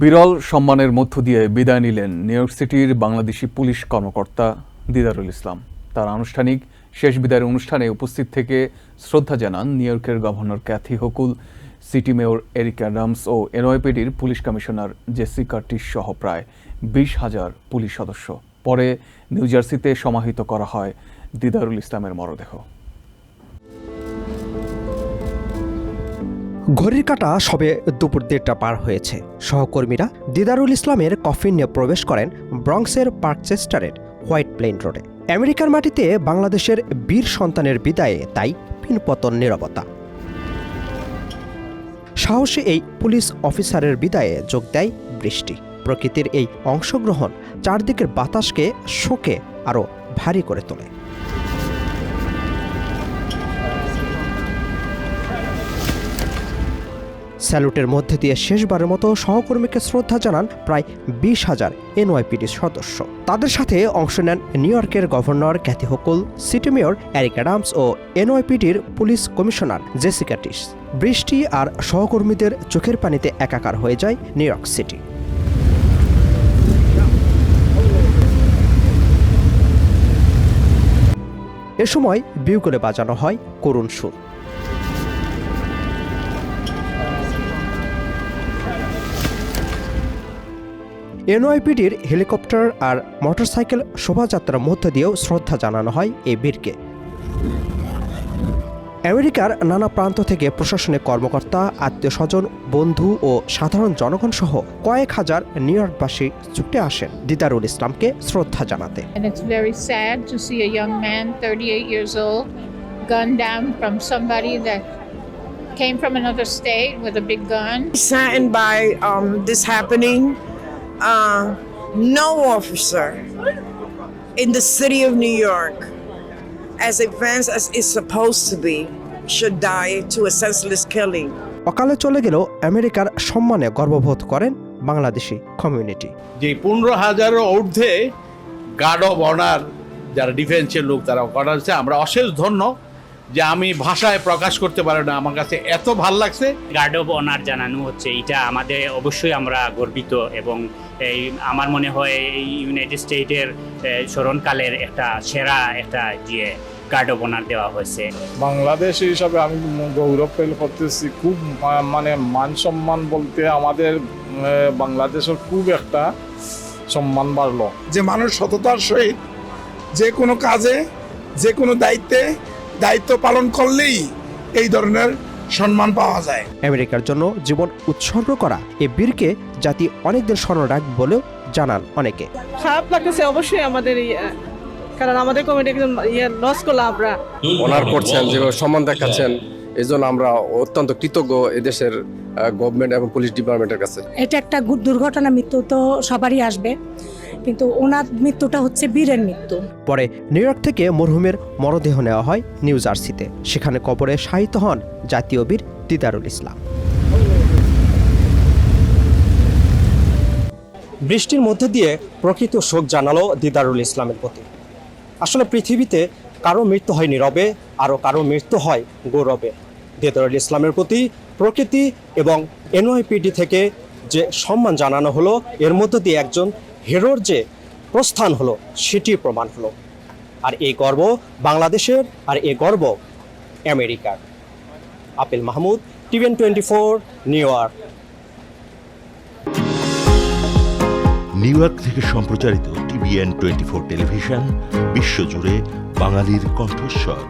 বিরল সম্মানের মধ্য দিয়ে বিদায় নিলেন নিউ ইয়র্ক সিটির বাংলাদেশি পুলিশ কর্মকর্তা দিদারুল ইসলাম। তার আনুষ্ঠানিক শেষ বিদায়ের অনুষ্ঠানে উপস্থিত থেকে শ্রদ্ধা জানান নিউ ইয়র্কের governor Kathy Hochul, city mayor Eric Adams ও এনওয়াইপিডির পুলিশ কমিশনার জেসি কার্টিস সহ প্রায় বিশ হাজার পুলিশ সদস্য। পরে নিউ জার্সিতে সমাহিত করা হয় দিদারুল ইসলামের মরদেহ। ঘড়ির কাঁটা সবে দুপুর দেড়টা পার হয়েছে। সহকর্মীরা দিদারুল ইসলামের কফিন নিয়ে প্রবেশ করেন ব্রঙ্কসের পার্কচেস্টারের হোয়াইট প্লেন রোডে। আমেরিকার মাটিতে বাংলাদেশের বীর সন্তানের বিদায়ে তাই পিনপতন নিরবতা। সাহসী এই পুলিশ অফিসারের বিদায়ে যোগ দেয় বৃষ্টি। প্রকৃতির এই অংশগ্রহণ চারদিকের বাতাসকে শোকে আরও ভারী করে তোলে। স্যালুটের মধ্যে দিয়ে শেষবারের মতো সহকর্মীকে শ্রদ্ধা জানান প্রায় বিশ হাজার এনওয়াইপিডি সদস্য। তাদের সাথে অংশ নেন নিউ ইয়র্কের governor Kathy Hochul, city mayor Eric Adams ও এনওয়াইপিডির পুলিশ কমিশনার জেসিকা টিস। বৃষ্টি আর সহকর্মীদের চোখের পানিতে একাকার হয়ে যায় নিউ ইয়র্ক সিটি। এ সময় বিউগলে বাজানো হয় করুণ সুর। এনওয়াইপিডির হেলিকপ্টার আর মোটরসাইকেল শোভাযাত্রার মধ্য দিয়েও শ্রদ্ধা জানানো হয় এই বীরকে আমেরিকার নানা প্রান্ত থেকে প্রশাসনিক কর্মকর্তা আত্মীয় স্বজন বন্ধু ও সাধারণ জনগণ সহ কয়েক হাজার নিউ ইয়র্কবাসী ছুটে আসেন দিদারুল ইসলামকে শ্রদ্ধা জানাতে And it's very sad to see a young man, 38 years old, gunned down from somebody that came from another state with a big gun. saddened by um, this happening. Uh, no officer in the city of New York, as advanced as it's supposed to be, should die to a senseless killing. অকালে চলে গেলেও আমেরিকার সম্মানে গর্ববোধ করেন Bangladeshi community যে পনেরো হাজারের ঊর্ধ্বে গার্ড অব অনার যারা ডিফেন্সের লোক তারা করা আমরা অশেষ ধন্য যে আমি ভাষায় প্রকাশ করতে পারি না আমার কাছে এত ভালো লাগছে। গার্ড অফ অনার জানানো হচ্ছে এটা আমাদের অবশ্যই আমরা গর্বিত এবং এই আমার মনে হয় এই ইউনাইটেড স্টেটের স্মরণকালের একটা সেরা একটা যে গার্ড অফ অনার দেওয়া হয়েছে। বাংলাদেশ হিসাবে আমি গৌরব ফিল করতেছি খুব মানে মান সম্মান বলতে আমাদের বাংলাদেশের খুব একটা সম্মান বাড়লো। যে মানুষ সততার সহিত যে কোনো কাজে যে কোনো দায়িত্বে দায়িত্ব পালন করলেই এই ধরনের সম্মান পাওয়া যায়। আমেরিকার জন্য জীবন উৎসর্গ করা এ বীরকে জাতি অনেকদের স্মরণ রাখ বলেও জানান অনেকে। খারাপ লাগতেছে অবশ্যই আমাদের কারণ আমাদের কমিটি একজন ইয়ে লস করলাম আমরা। অনার করছেন যেভাবে সম্মান দেখাচ্ছেন এই জন্য আমরা অত্যন্ত কৃতজ্ঞ এদেশের গভর্নমেন্ট এবং পুলিশ ডিপার্টমেন্টের কাছে। এটা একটা দুর্ঘটনা মৃত্যু তো সবারই আসবে। কিন্তু ওনার মৃত্যুটা হচ্ছে বীরের মৃত্যু। পরে নিউ ইয়র্ক থেকে মরহুমের মরদেহ নেওয়া হয় নিউ জার্সিতে। সেখানে কবরে শায়িত হন জাতীয় বীর দিদারুল ইসলাম। বৃষ্টির মধ্যে দিয়ে প্রকৃত শোক জানালো দিদারুল ইসলামের প্রতি। আসলে পৃথিবীতে কারও মৃত্যু হয় নীরবে আরও কারও মৃত্যু হয় গৌরবে। দিদারুল ইসলামের প্রতি প্রকৃতি এবং এনওয়াইপিডি থেকে যে সম্মান জানানো হলো এর মধ্য দিয়ে একজন হিরোর যে প্রস্থান হলো সেটি প্রমাণ হলো। আর এই গর্ব বাংলাদেশের, আর এই গর্ব আমেরিকার। Apel Mahmud TVN twenty four, New York. New York থেকে সম্প্রচারিত টিভিএন টোয়েন্টি ফোর টেলিভিশন, বিশ্বজুড়ে বাঙালির কণ্ঠস্বর।